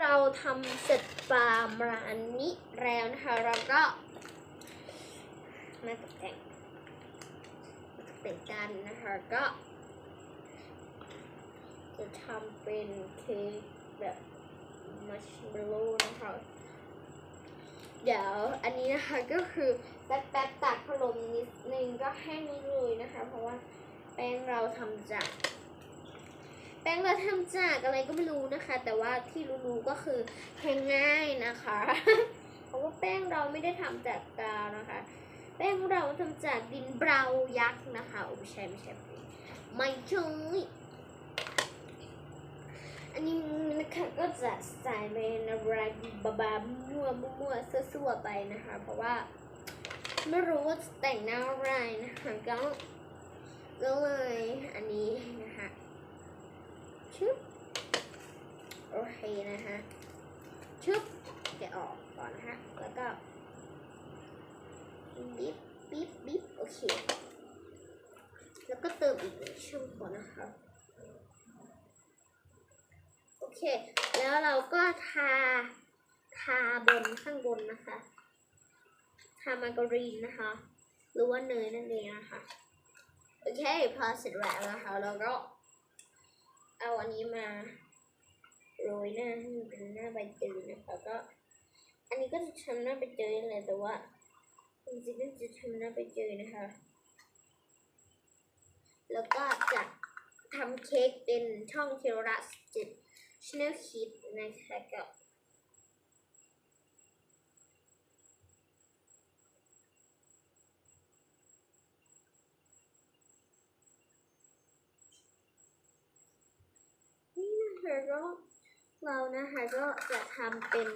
เราทำเสร็จประมาณนี้แล้วนะคะเราก็มาตกแต่งตกแต่งกันนะคะก็จะทำเป็นเค้กแบบมัชเมลโล่นะคะเดี๋ยวอันนี้นะคะก็คือแป๊บแป๊บๆตักพัดลมนิดนึงก็แห้งเลยนะคะ เพราะว่าแป้งเราทำจาก แป้งเราทำจากอะไรก็ไม่รู้นะคะ แต่ว่าที่รู้ๆก็คือแห้งง่ายนะคะ เพราะว่าแป้งเราไม่ได้ทำจากกาวนะคะ แป้งเราทำจากดินเบรายักษ์นะคะโอ้ไม่ใช่ไม่ใช่ไม่ใช่อันนี้นะคะก็จะใส่เป็นอะไรบาบามั่วมั่วๆซั่วๆไปนะคะ เพราะว่าไม่รู้ว่าจะแต่งหน้าอะไรนะคะก็เลยอันนี้นะคะ ชึบโอ เคนะคะชึบจะออกก่อนนะคะแล้วก็บิ๊บบิ๊บบิ๊บโอเค แล้วก็เติมอีกหนึ่งช่องก่อนนะคะโอเค แล้วเราก็ทาทาบนข้างบนนะคะทามาการีนนะคะ หรือว่าเนยนั่นเองนะคะโอเคพอเสร็จแล้วนะคะเราก็เอาอันนี้มา ยหน้าให้มันเป็นหน้าใบเตยนะคะก็ อันนี้ก็จะทำหน้าใบเตยนั่นแหละแต่ว่าจริงๆก็จะทำหน้าใบเตยนะคะ แล้วก็จะทำเค้กเป็นช่องเทโรรัสจิตชแนลคิดนะคะกับนี่นะคะก็ เรานะคะก็จะทำเป็น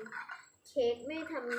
เค้กไม่ทำ